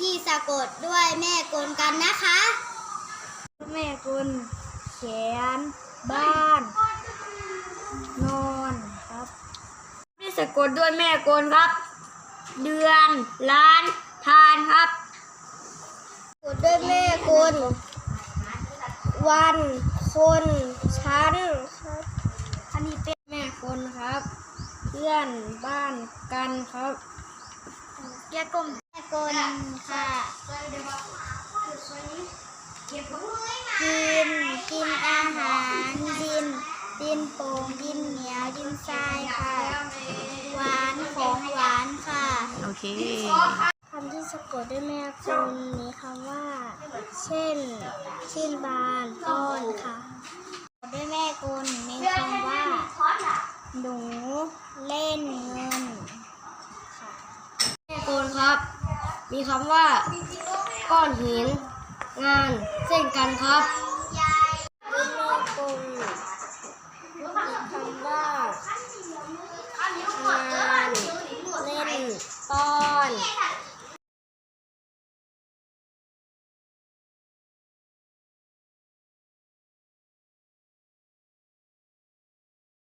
ที่สะกดด้วยแม่กลกันนะคะ แม่กุลแขน บ้าน นอนครับที่สะกดด้วยแม่กลครับ เดือนล้านทานครับกดด้วยแม่กลวัน คนชั้นครับอันนี้เป็นแม่กลครับ เพื่อนบ้านกันครับแยกกลมแม่ กลค่ะกินกินอาหารดินดินโป่งดินเหนียวดินทรายค่ะ หวานของหวานค่ะ โอเคคำที่สะกดด้วยแม่คุณมีคำว่า เช่นชื่นบานต้นค่ะด้วยแม่คุณมีคำว่าหนูเล่นเงิน มีคำว่า ก้อนหิน งาน เส้นกันครับ